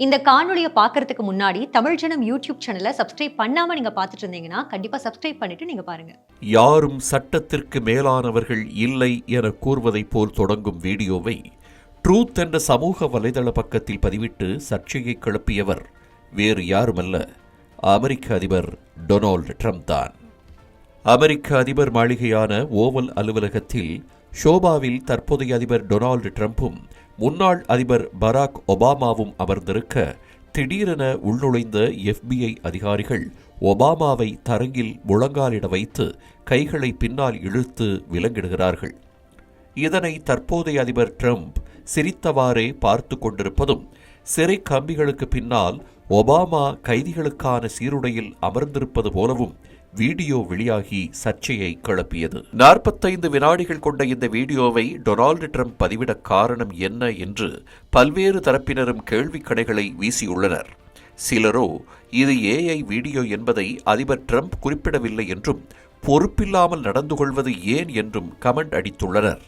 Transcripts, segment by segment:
இந்த காணொலியை பார்க்கறதுக்கு முன்னாடி தமிழ் ஜனம் யூடியூப் சேனலை சப்ஸ்கிரைப் பண்ணாம நீங்க பார்த்துட்டு இருந்தீங்கன்னா கண்டிப்பா சப்ஸ்கிரைப் பண்ணிட்டு நீங்க பாருங்க. யாரும் சட்டத்திற்கு மேலானவர்கள் இல்லை என கூறுவதைப் போல் தொடங்கும் வீடியோவை ட்ரூத் என்ற சமூக வலைதள பக்கத்தில் பதிவிட்டு சர்ச்சையை கிளப்பியவர் வேறு யாருமல்ல. அமெரிக்க அதிபர் டொனால்டு ட்ரம்ப் தான். அமெரிக்க அதிபர் மாளிகையான ஓவல் அலுவலகத்தில் ஷோபாவில் தற்போதைய அதிபர் டொனால்டு ட்ரம்ப்பும் முன்னாள் அதிபர் பராக் ஒபாமாவும் அமர்ந்திருக்க திடீரென உள்நுழைந்த எஃபிஐ அதிகாரிகள் ஒபாமாவை தரங்கில் முழங்காலிட வைத்து கைகளை பின்னால் இழுத்து விலங்கிடுகிறார்கள். இதனை தற்போதைய அதிபர் ட்ரம்ப் சிரித்தவாறே பார்த்து கொண்டிருப்பதும் சிறை கம்பிகளுக்கு பின்னால் ஒபாமா கைதிகளுக்கான சீருடையில் அமர்ந்திருப்பது போலவும் வீடியோ வெளியாகி சர்ச்சையை கிளப்பியது. நாற்பத்தைந்து வினாடிகள் கொண்ட இந்த வீடியோவை டொனால்டு ட்ரம்ப் பதிவிட காரணம் என்ன என்று பல்வேறு தரப்பினரும் கேள்விக் கடைகளை வீசியுள்ளனர். சிலரோ இது ஏஐ வீடியோ என்பதை அதிபர் ட்ரம்ப் குறிப்பிடவில்லை என்றும் பொறுப்பில்லாமல் நடந்து கொள்வது ஏன் என்றும் கமெண்ட் அடித்துள்ளனர்.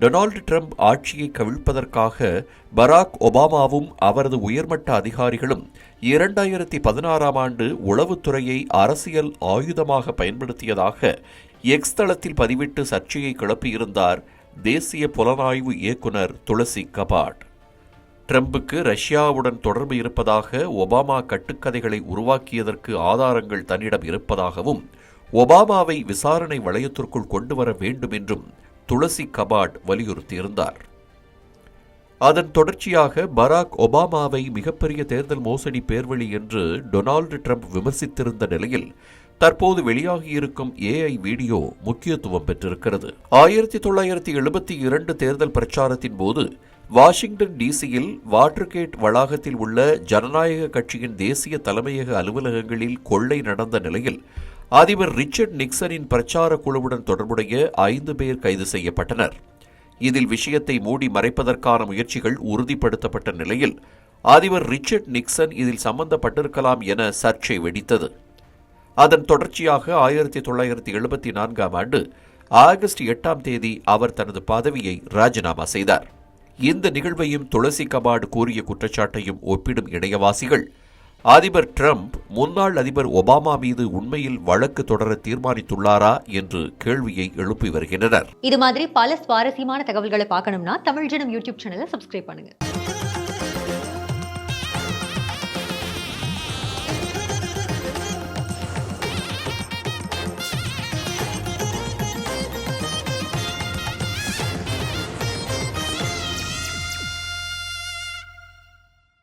டொனால்டு ட்ரம்ப் ஆட்சியை கவிழ்ப்பதற்காக பராக் ஒபாமாவும் அவரது உயர்மட்ட அதிகாரிகளும் இரண்டாயிரத்தி பதினாறாம் ஆண்டு உளவுத்துறையை அரசியல் ஆயுதமாக பயன்படுத்தியதாக எக்ஸ் தளத்தில் பதிவிட்டு சர்ச்சையை கிளப்பியிருந்தார் தேசிய புலனாய்வு இயக்குனர் துளசி கபாட். ட்ரம்புக்கு ரஷ்யாவுடன் தொடர்பு இருப்பதாக ஒபாமா கட்டுக்கதைகளை உருவாக்கியதற்கு ஆதாரங்கள் தன்னிடம் இருப்பதாகவும் ஒபாமாவை விசாரணை வளையத்திற்குள் கொண்டு வர வேண்டும் என்றும் துளசி கபாட் வலியுறுத்தியிருந்தார். அதன் தொடர்ச்சியாக பராக் ஒபாமாவை மிகப்பெரிய தேர்தல் மோசடி பேர்வழி என்று டொனால்டு ட்ரம்ப் விமர்சித்திருந்த நிலையில் தற்போது வெளியாகியிருக்கும் ஏஐ வீடியோ முக்கியத்துவம் பெற்றிருக்கிறது. ஆயிரத்தி தொள்ளாயிரத்தி எழுபத்தி இரண்டு தேர்தல் பிரச்சாரத்தின் போது வாஷிங்டன் டிசியில் வாட்டர்கேட் வளாகத்தில் உள்ள ஜனநாயக கட்சியின் தேசிய தலைமையக அலுவலகங்களில் கொள்ளை நடந்த நிலையில் அதிபர் ரிச்சர்ட் நிக்சனின் பிரச்சார குழுவுடன் தொடர்புடைய ஐந்து பேர் கைது செய்யப்பட்டனர். இதில் விஷயத்தை மூடி மறைப்பதற்கான முயற்சிகள் உறுதிப்படுத்தப்பட்ட நிலையில் அதிபர் ரிச்சர்ட் நிக்சன் இதில் சம்பந்தப்பட்டிருக்கலாம் என சர்ச்சை வெடித்தது. அதன் தொடர்ச்சியாக ஆயிரத்தி தொள்ளாயிரத்தி எழுபத்தி நான்காம் ஆண்டு ஆகஸ்ட் எட்டாம் தேதி அவர் தனது பதவியை ராஜினாமா செய்தார். இந்த நிகழ்வையும் துளசி கபாடு கூறிய குற்றச்சாட்டையும் ஒப்பிடும் இணையவாசிகள் அதிபர் ட்ரம்ப் முன்னாள் அதிபர் ஒபாமா மீது உண்மையில் வழக்கு தொடர தீர்மானித்துள்ளாரா என்று கேள்வியை எழுப்பி வருகின்றனர். இது மாதிரி பல சுவாரஸ்யமான தகவல்களை பார்க்கணும்னா தமிழ் ஜனம் யூடியூப் சேனலை சப்ஸ்கிரைப் பண்ணுங்க.